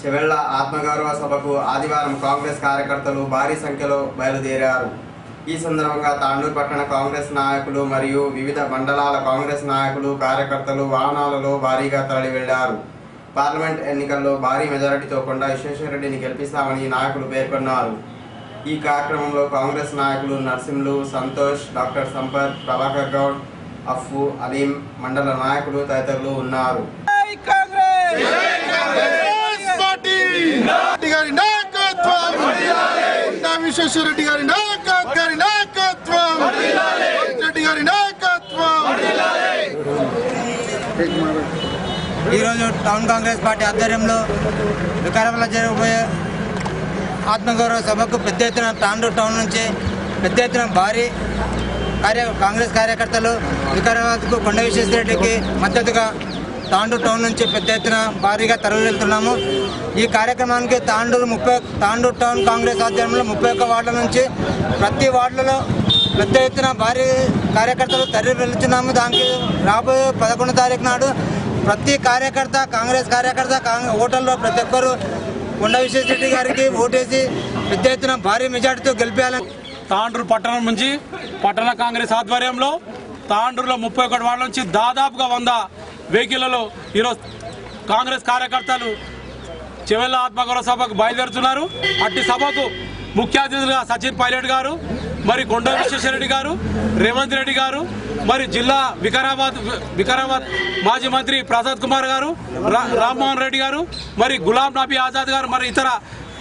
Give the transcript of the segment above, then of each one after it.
చెవెళ్ళ ఆత్మగౌరవ సభకు ఆదివారం కాంగ్రెస్ కార్యకర్తలు భారీ సంఖ్యలో బయలుదేరారు. ఈ సందర్భంగా తాండూరు పట్టణ కాంగ్రెస్ నాయకులు మరియు వివిధ మండలాల కాంగ్రెస్ నాయకులు కార్యకర్తలు వాహనాలలో భారీగా తరలి వెళ్ళారు పార్లమెంట్ ఎన్నికల్లో భారీ మెజారిటీతో కొండా విశ్వేశ్వరరెడ్డిని గెలిపిస్తామని నాయకులు పేర్కొన్నారు. ఈ కార్యక్రమంలో కాంగ్రెస్ నాయకులు నర్సింహులు సంతోష్ డాక్టర్ సంపత్ ప్రభాకర్ గౌడ్ అఫ్ఫు అలీం మండల నాయకులు తదితరులు ఉన్నారు. గారి నాయకత్వం విశ్వేశ్వరరెడ్డి గారి నాయకత్వం. గారి నాయకత్వం రెడ్డి గారి నాయకత్వం ఈరోజు టౌన్ కాంగ్రెస్ పార్టీ ఆధ్వర్యంలో వికారాబాద్లో జరగబోయే ఆత్మగౌరవ సభకు పెద్ద ఎత్తున తాండూరు టౌన్ నుంచి పెద్ద ఎత్తున భారీ కార్య కాంగ్రెస్ కార్యకర్తలు వికారాబాద్కు కొండ విశ్వేశ్వరరెడ్డికి మద్దతుగా తాండూరు టౌన్ నుంచి పెద్ద ఎత్తున భారీగా తరలివెళ్తున్నాము ఈ కార్యక్రమానికి తాండూరు ముప్పై తాండూరు టౌన్ కాంగ్రెస్ ఆధ్వర్యంలో ముప్పై ఒక్క వార్డుల నుంచి ప్రతి వార్డులలో పెద్ద ఎత్తున భారీ కార్యకర్తలు తరలి వెళ్తున్నాము. దానికి రాబోయే పదకొండు తారీఖు నాడు ప్రతి కార్యకర్త కాంగ్రెస్ కార్యకర్త కాంగ్రెస్ ఓటర్లో ప్రతి ఒక్కరు కొండ విశ్వేశ్వరరెడ్డి గారికి ఓటేసి పెద్ద ఎత్తున భారీ మెజార్టీతో గెలిపేయాలని తాండూరు పట్టణం నుంచి పట్టణ కాంగ్రెస్ ఆధ్వర్యంలో తాండూరులో ముప్పై ఒకటి వార్డుల నుంచి దాదాపుగా వంద వెహికల్లలో ఈరోజు కాంగ్రెస్ కార్యకర్తలు చెవెళ్ళ ఆత్మగౌరవ సభకు బయలుదేరుతున్నారు. అట్టి సభకు ముఖ్య అతిథులుగా సచిన్ పైలట్ గారు మరి కొండ విశ్వేశ్వరరెడ్డి గారు రేవంత్ రెడ్డి గారు మరి జిల్లా వికారాబాద్ వికారాబాద్ మాజీ మంత్రి ప్రసాద్ కుమార్ గారు రా- రామ్మోహన్ రెడ్డి గారు మరి గులాం నబీ ఆజాద్ గారు మరి ఇతర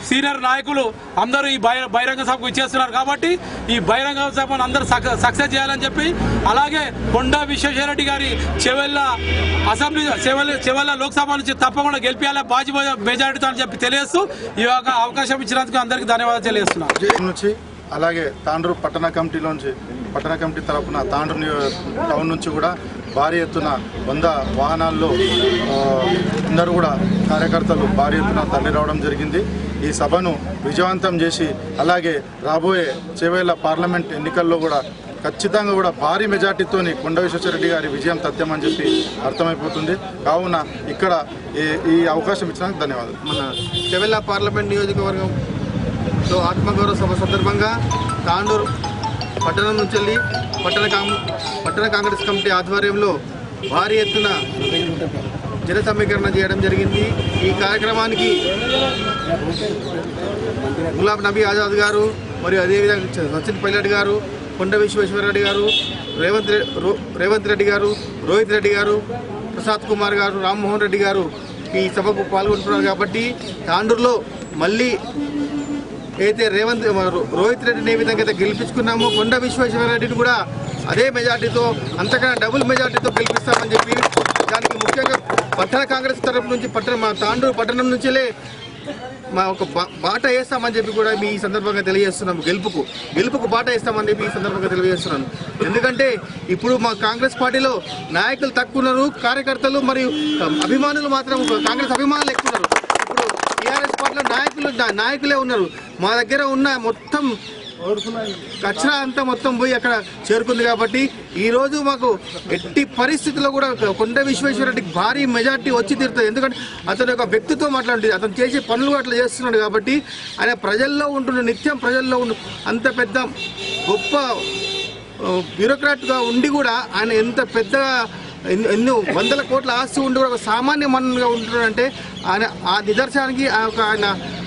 సీనియర్ నాయకులు అందరూ ఈ బహిరంగ సభకు ఇచ్చేస్తున్నారు కాబట్టి ఈ బహిరంగ సభను అందరూ సక్సెస్ చేయాలని చెప్పి అలాగే కొండా విశ్వేశ్వరరెడ్డి గారి చెవెళ్ళ అసెంబ్లీ చెవెళ్ళ చెవెళ్ళ లోక్సభ నుంచి తప్పకుండా గెలిపించాలి బాజీ మెజారిటీతో అని చెప్పి తెలియస్తూ ఈ యొక్క అవకాశం ఇచ్చినందుకు అందరికీ ధన్యవాదాలు తెలియజేస్తున్నాను నుంచి అలాగే తాండ్రు పట్టణ కమిటీలోంచి పట్టణ కమిటీ తరఫున తాండ్రు టౌన్ నుంచి కూడా భారీ ఎత్తున వంద వాహనాల్లో అందరూ కూడా కార్యకర్తలు భారీ ఎత్తున తరలి రావడం జరిగింది. ఈ సభను విజయవంతం చేసి అలాగే రాబోయే చేవేళ్ళ పార్లమెంట్ ఎన్నికల్లో కూడా ఖచ్చితంగా కూడా భారీ మెజార్టీతోని కొండ విశ్వేశ్వరరెడ్డి గారి విజయం తథ్యమని చెప్పి అర్థమైపోతుంది. కావున ఇక్కడ ఈ- ఈ అవకాశం ఇచ్చినందుకు ధన్యవాదాలు. మన చెవెళ్ళ పార్లమెంట్ నియోజకవర్గంలో ఆత్మగౌరవ సభ సందర్భంగా తాండూరు పట్టణం నుంచి వెళ్ళి పట్టణ కాంగ్ పట్టణ కాంగ్రెస్ కమిటీ ఆధ్వర్యంలో భారీ ఎత్తున జన సమీకరణ చేయడం జరిగింది. ఈ కార్యక్రమానికి గులాబ్ నబీ ఆజాద్ గారు మరియు అదేవిధంగా సచిన్ పైలట్ గారు కొండ విశ్వేశ్వరరెడ్డి గారు రేవంత్ రేవంత్ రెడ్డి గారు రోహిత్ రెడ్డి గారు ప్రసాద్ కుమార్ గారు రామ్మోహన్ రెడ్డి గారు ఈ సభకు పాల్గొంటున్నారు కాబట్టి తాండూరులో మళ్ళీ అయితే రేవంత్ రోహిత్ రెడ్డిని ఏ విధంగా అయితే గెలిపించుకున్నామో కొండ విశ్వేశ్వరరెడ్డిని కూడా అదే మెజార్టీతో అంతకన్నా డబుల్ మెజార్టీతో గెలిపిస్తామని చెప్పి దానికి ముఖ్యంగా పట్టణ కాంగ్రెస్ తరపు నుంచి పట్టణ మా తాండూరు పట్టణం నుంచిలే మా ఒక బా- బాట వేస్తామని చెప్పి కూడా మీ ఈ సందర్భంగా తెలియజేస్తున్నాము గెలుపుకు. గెలుపుకు బాట వేస్తామని చెప్పి ఈ సందర్భంగా తెలియజేస్తున్నాను. ఎందుకంటే ఇప్పుడు మా కాంగ్రెస్ పార్టీలో నాయకులు తక్కువ ఉన్నారు కార్యకర్తలు మరియు అభిమానులు మాత్రం కాంగ్రెస్ అభిమానులు ఎక్కువ ఉన్నారు. ఇప్పుడు టీఆర్ఎస్ పార్టీలో నాయకులు నాయకులే ఉన్నారు. మా దగ్గర ఉన్న మొత్తం కచరా అంతా మొత్తం పోయి అక్కడ చేరుకుంది కాబట్టి ఈ రోజు మాకు ఎట్టి పరిస్థితుల్లో కూడా కొండ విశ్వేశ్వరరెడ్డికి భారీ మెజార్టీ వచ్చి తీరుతుంది. ఎందుకంటే అతని యొక్క వ్యక్తిత్వం అట్లాంటిది అతను చేసే పనులు అట్లా చేస్తున్నాడు కాబట్టి ఆయన ప్రజల్లో ఉంటున్న నిత్యం ప్రజల్లో ఉండు అంత పెద్ద గొప్ప బ్యూరోక్రాట్గా ఉండి కూడా ఆయన ఎంత పెద్దగా ఎన్నో వందల కోట్ల ఆస్తి ఉండి కూడా ఒక సామాన్య మనుగా ఉంటున్నాడంటే ఆయన ఆ నిదర్శనానికి ఆ యొక్క ఆయన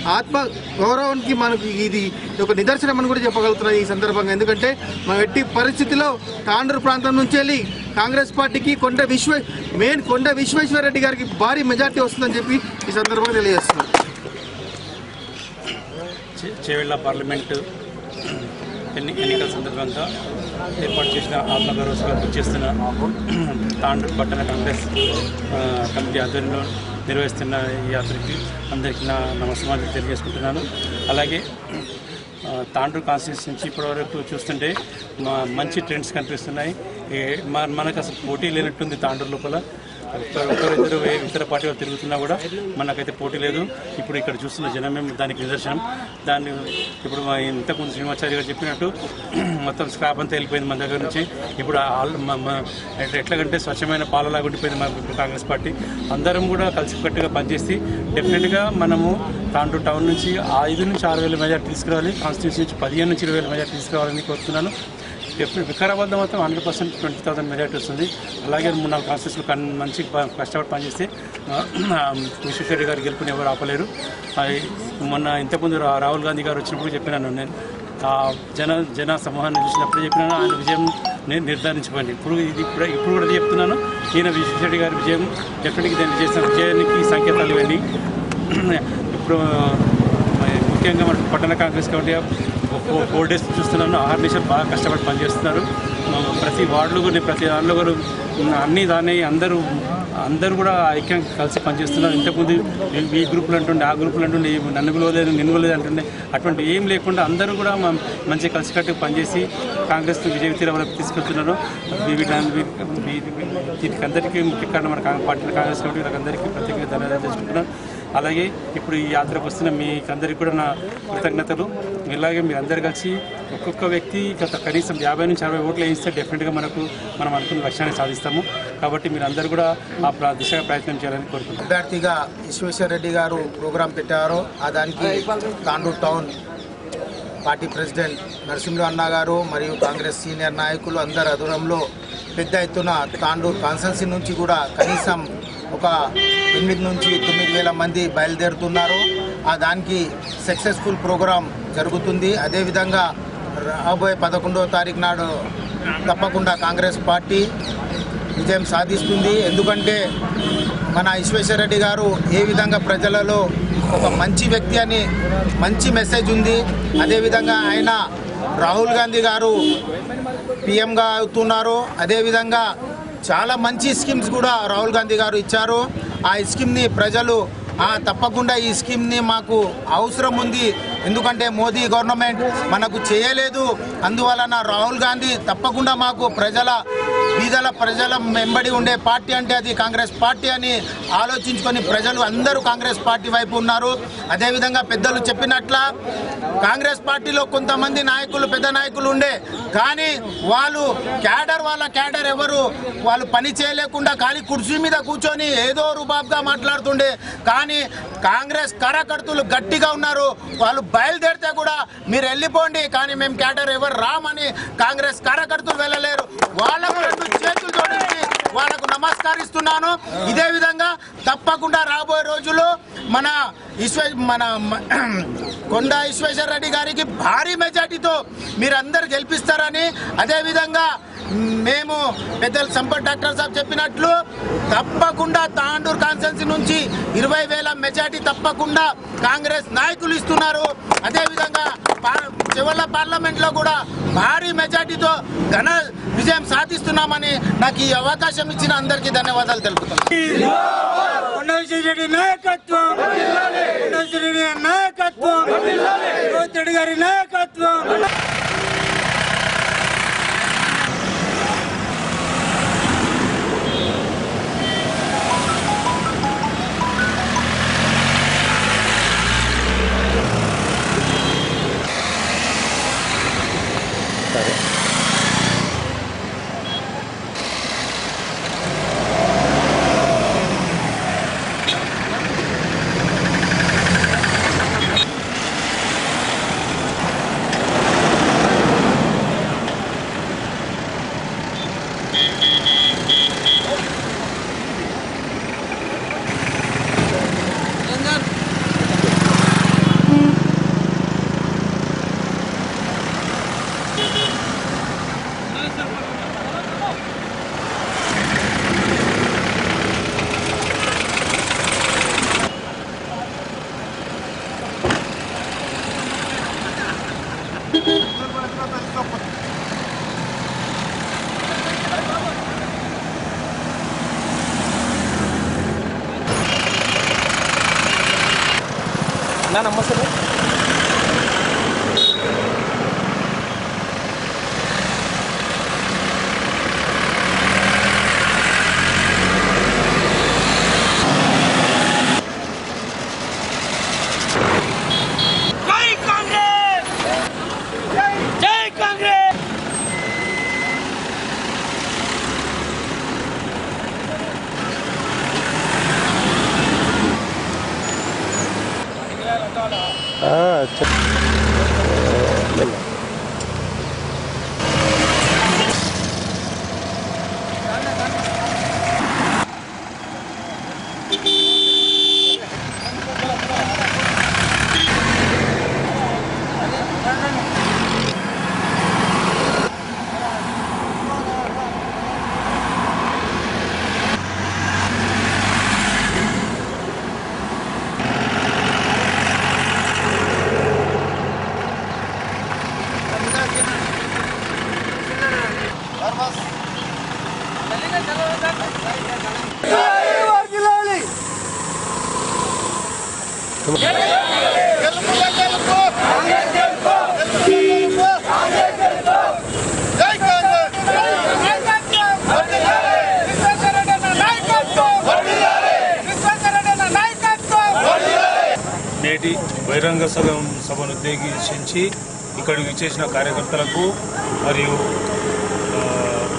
ఆత్మ గౌరవానికి మనకి ఇది ఒక నిదర్శనం అని కూడా చెప్పగలుగుతున్నాను ఈ సందర్భంగా. ఎందుకంటే మనం ఎట్టి పరిస్థితిలో తాండూరు ప్రాంతం నుంచి వెళ్ళి కాంగ్రెస్ పార్టీకి కొండ విశ్వ మెయిన్ కొండ విశ్వేశ్వరరెడ్డి గారికి భారీ మెజార్టీ వస్తుందని చెప్పి ఈ సందర్భంగా తెలియజేస్తున్నాను చేవెళ్ళ పార్లమెంటు ఎన్ని ఎన్నికల సందర్భంగా ఏర్పాటు చేసిన ఆత్మగౌరవ సభకు చేస్తున్న తాండూరు పట్టణ కాంగ్రెస్ కమిటీ ఆధ్వర్యంలో నిర్వహిస్తున్న ఈ యాత్రకి అందరికీ నా నమస్కారాలు తెలియజేసుకుంటున్నాను. అలాగే తాండ్రు కాన్స్టిట్యూన్స్ నుంచి ఇప్పటివరకు చూస్తుంటే మా మంచి ట్రెండ్స్ కనిపిస్తున్నాయి. మనకు అసలు పోటీ లేనట్టుంది తాండ్రు లోపల. ఒకరిద్దరు ఇతర పార్టీ తిరుగుతున్నా కూడా మనకైతే పోటీ లేదు. ఇప్పుడు ఇక్కడ చూస్తున్న జనమే దానికి నిదర్శనం. దాన్ని ఇప్పుడు ఇంతకుముందు శ్రీనివాచార్య గారు చెప్పినట్టు మొత్తం స్క్రాప్ అంతా వెళ్ళిపోయింది మన దగ్గర నుంచి. ఇప్పుడు ఆల్- ఎట్ల- ఎట్లాగంటే స్వచ్ఛమైన పాలలాగా ఉండిపోయింది మన కాంగ్రెస్ పార్టీ. అందరం కూడా కలిసికట్టుగా పనిచేసి డెఫినెట్గా మనము తాండ్రు టౌన్ నుంచి ఐదు నుంచి ఆరు వేల మెజార్టీ తీసుకురావాలి కాన్స్టిట్యూన్సీ నుంచి పదిహేను నుంచి ఇరవై వేల మెజార్టీ తీసుకురావాలని కోరుతున్నాను. ఎప్పుడు వికారాబాద్లో మాత్రం hundred percent twenty thousand majority వస్తుంది. అలాగే మూడు నాలుగు కాన్స్టిట్యూన్స్లో కన్ మంచి ప- కష్టపడి పనిచేస్తే విశ్వేశ్వరి గారు గెలుపుని ఎవరు ఆపలేరు. మొన్న ఇంతకుముందు రాహుల్ గాంధీ గారు వచ్చినప్పుడు చెప్పినాను నేను జన జన సమూహాన్ని చూసినప్పుడు చెప్పినాను ఆయన విజయం నేను నిర్ధారించుకోండి. ఇప్పుడు ఇది ఇప్పుడు ఇప్పుడు కూడా చెప్తున్నాను. ఈయన విశ్వేశ్వరి గారి విజయం డెఫినెట్గా దాన్ని చేసిన విజయానికి సంకేతాలు ఇవన్నీ ఇప్పుడు ముఖ్యంగా మన పట్టణ Congress committee four four days చూస్తున్నాను. ఆరు బాగా కష్టపడి పనిచేస్తున్నారు. ప్రతి వార్డులో కూడా ప్రతి దాంట్లో కూడా అన్ని దాన్ని అందరూ అందరూ కూడా ఐక్యం కలిసి పనిచేస్తున్నారు. ఇంతకుముందు ఈ- గ్రూపులు అంటుండే ఆ గ్రూపులు అంటుండే నన్ను పిలవలేదు నిన్ను పిలవలేదు అంటుండే. అటువంటి ఏం లేకుండా అందరూ కూడా మంచి మంచిగా పనిచేసి కాంగ్రెస్ విజయ తీరవరకు తీసుకెళ్తున్నారు వీటి వీటికి అందరికీ ముఖ్య కారణం మన పార్టీ కాంగ్రెస్ కమిటీ వీళ్ళకందరికీ ప్రత్యేకంగా ధన్యవాదాలు తెలుసుకుంటున్నాను. అలాగే ఇప్పుడు ఈ యాత్రకు వస్తున్న మీకు కూడా నా కృతజ్ఞతలు. ఇలాగే మీరందరూ కలిసి ఒక్కొక్క వ్యక్తి గత కనీసం యాభై నుంచి అరవై ఓట్లు వేయిస్తే డెఫినెట్గా మనకు మనం అనుకున్న లక్ష్యాన్ని సాధిస్తాము. కాబట్టి మీరు అందరూ కూడా ఆ ప్ర- దిశగా ప్రయత్నం చేయాలని కోరుకుంటున్నాను అభ్యర్థిగా విశ్వేశ్వర రెడ్డి గారు ప్రోగ్రాం పెట్టారు. ఆ దానికి Tandur town party president Narasimha అన్న గారు మరియు కాంగ్రెస్ సీనియర్ నాయకులు అందరి అధురంలో పెద్ద ఎత్తున తాండూరు కాన్సెన్సీ నుంచి కూడా కనీసం ఒక ఎనిమిది నుంచి తొమ్మిది వేల మంది బయలుదేరుతున్నారు. ఆ దానికి సక్సెస్ఫుల్ ప్రోగ్రాం జరుగుతుంది. అదేవిధంగా రాబోయే పదకొండవ తారీఖు నాడు తప్పకుండా కాంగ్రెస్ పార్టీ విజయం సాధిస్తుంది. ఎందుకంటే మన విశ్వేశ్వరరెడ్డి గారు ఏ విధంగా ప్రజలలో ఒక మంచి వ్యక్తి అని మంచి మెసేజ్ ఉంది. అదేవిధంగా ఆయన రాహుల్ గాంధీ గారు పిఎంగా అవుతున్నారు. అదేవిధంగా చాలా మంచి స్కీమ్స్ కూడా రాహుల్ గాంధీ గారు ఇచ్చారు. ఆ స్కీమ్ని ప్రజలు తప్పకుండా ఈ స్కీమ్ని మాకు అవసరం ఉంది. ఎందుకంటే మోదీ గవర్నమెంట్ మనకు చేయలేదు. అందువలన రాహుల్ గాంధీ తప్పకుండా మాకు ప్రజల బీదల ప్రజల వెంబడి ఉండే పార్టీ అంటే అది కాంగ్రెస్ పార్టీ అని ఆలోచించుకొని ప్రజలు అందరూ కాంగ్రెస్ పార్టీ వైపు ఉన్నారు. అదేవిధంగా పెద్దలు చెప్పినట్ల కాంగ్రెస్ పార్టీలో కొంతమంది నాయకులు పెద్ద నాయకులు ఉండే. కానీ వాళ్ళు క్యాడర్ వాళ్ళ క్యాడర్ ఎవరు? వాళ్ళు పని చేయలేకుండా ఖాళీ కుర్చీ మీద కూర్చొని ఏదో రుబాబ్గా మాట్లాడుతుండే. కానీ కాంగ్రెస్ కార్యకర్తలు గట్టిగా ఉన్నారు. వాళ్ళు బయలుదేరితే కూడా మీరు వెళ్ళిపోండి. కానీ మేము క్యాడర్ ఎవరు? రామని కాంగ్రెస్ కార్యకర్తలు వెళ్ళలేరు. వాళ్ళకు రెండు చేతులు జోడించి వాళ్ళకు నమస్కరిస్తున్నాను ఇదే విధంగా తప్పకుండా రాబోయే రోజుల్లో మన విశ్వ మన కొండ ఈశ్వేశ్వర రెడ్డి గారికి భారీ మెజార్టీతో మీరందరు గెలిపిస్తారని అదేవిధంగా మేము పెద్దలు సంపత్ డాక్టర్ సాబ్ చెప్పినట్లు తప్పకుండా తాండూరు కాన్స్టెన్సీ నుంచి ఇరవై వేల మెజార్టీ తప్పకుండా కాంగ్రెస్ నాయకులు ఇస్తున్నారు. అదేవిధంగా పార్- చివరి పార్లమెంట్లో కూడా భారీ మెజార్టీతో ఘన విజయం సాధిస్తున్నామని నాకు ఈ అవకాశం ఇచ్చిన అందరికీ ధన్యవాదాలు తెలుపుతున్నాను నాయకత్వం. నాయకత్వం. గారి నాయకత్వం. ನಾನು ನಮ್ಮ నేటి బహిరంగ సభ సభను ఉద్దేశించి ఇక్కడికి విచ్చేసిన కార్యకర్తలకు మరియు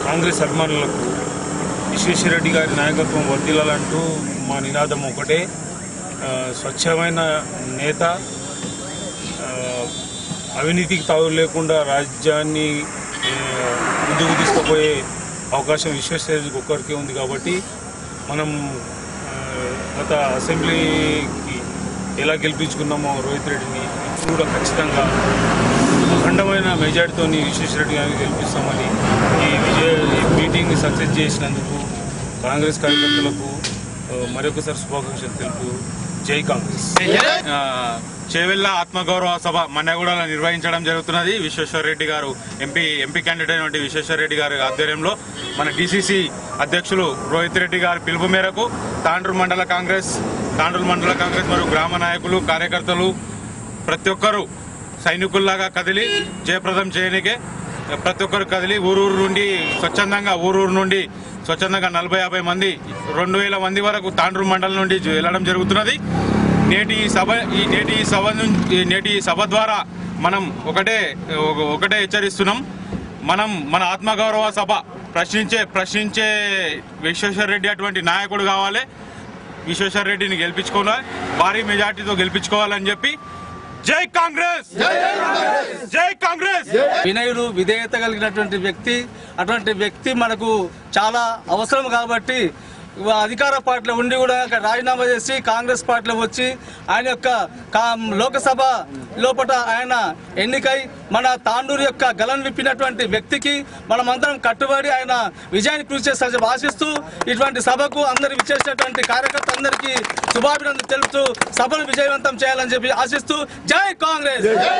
కాంగ్రెస్ అభిమానులకు విశ్వేశ్వరరెడ్డి గారి నాయకత్వం వర్దిల్లాలంటూ మా నినాదం ఒకటే. స్వచ్ఛమైన నేత అవినీతికి తావు లేకుండా రాజ్యాన్ని ముందుకు తీసుకుపోయే అవకాశం విశ్వేశ్వరరెడ్డికి ఒక్కరికే ఉంది కాబట్టి మనం గత అసెంబ్లీకి ఎలా గెలిపించుకున్నామో రోహిత్ రెడ్డిని కూడా ఖచ్చితంగా అఖండమైన మెజార్టీతో విశ్వేశ్వరరెడ్డి గారిని గెలిపిస్తామని ఈ విజయ ఈ మీటింగ్ని సక్సెస్ చేసినందుకు కాంగ్రెస్ కార్యకర్తలకు మరొకసారి శుభాకాంక్షలు తెలుపు జై కాంగ్రెస్. చేవెళ్ళ ఆత్మగౌరవ సభ మన్నగూడలో నిర్వహించడం జరుగుతున్నది. విశ్వేశ్వర రెడ్డి గారు ఎంపీ ఎంపీ క్యాండిడేట్ అయినటువంటి విశ్వేశ్వర రెడ్డి గారి ఆధ్వర్యంలో మన డిసిసి అధ్యక్షులు రోహిత్ రెడ్డి గారి పిలుపు మేరకు తాండ్రు మండల కాంగ్రెస్ తాండ్రు మండల కాంగ్రెస్ మరియు గ్రామ నాయకులు కార్యకర్తలు ప్రతి ఒక్కరూ సైనికుల్లాగా కదిలి జయప్రదం చేయనికే ప్రతి ఒక్కరు కదిలి ఊరూరు నుండి స్వచ్ఛందంగా ఊరూరు నుండి స్వచ్ఛందంగా నలభై యాభై మంది రెండు వేల మంది వరకు తాండ్రూరు మండలం నుండి వెళ్ళడం జరుగుతున్నది. నేటి ఈ సభ ఈ నేటి ఈ సభ నుంచి ఈ నేటి ఈ సభ ద్వారా మనం ఒకటే ఒకటే హెచ్చరిస్తున్నాం. మనం మన ఆత్మగౌరవ సభ ప్రశ్నించే ప్రశ్నించే విశ్వేశ్వర రెడ్డి అటువంటి నాయకుడు కావాలి. విశ్వేశ్వర రెడ్డిని గెలిపించుకోవాలి. భారీ మెజార్టీతో గెలిపించుకోవాలని చెప్పి జై కాంగ్రెస్! జై కాంగ్రెస్! వినయుడు విధేయత కలిగినటువంటి వ్యక్తి అటువంటి వ్యక్తి మనకు చాలా అవసరం కాబట్టి అధికార పార్టీలో ఉండి కూడా రాజీనామా చేసి కాంగ్రెస్ పార్టీలో వచ్చి ఆయన యొక్క కా- లోకసభ లోపల ఆయన ఎన్నికై మన తాండూరు యొక్క గలం విప్పినటువంటి వ్యక్తికి మనమందరం కట్టుబడి ఆయన విజయాన్ని కృషి చేస్తారని ఆశిస్తూ ఇటువంటి సభకు అందరు విచ్చేసినటువంటి కార్యకర్తలందరికీ శుభాభినందనలు తెలుపుతూ సభను విజయవంతం చేయాలని చెప్పి ఆశిస్తూ జై కాంగ్రెస్! జై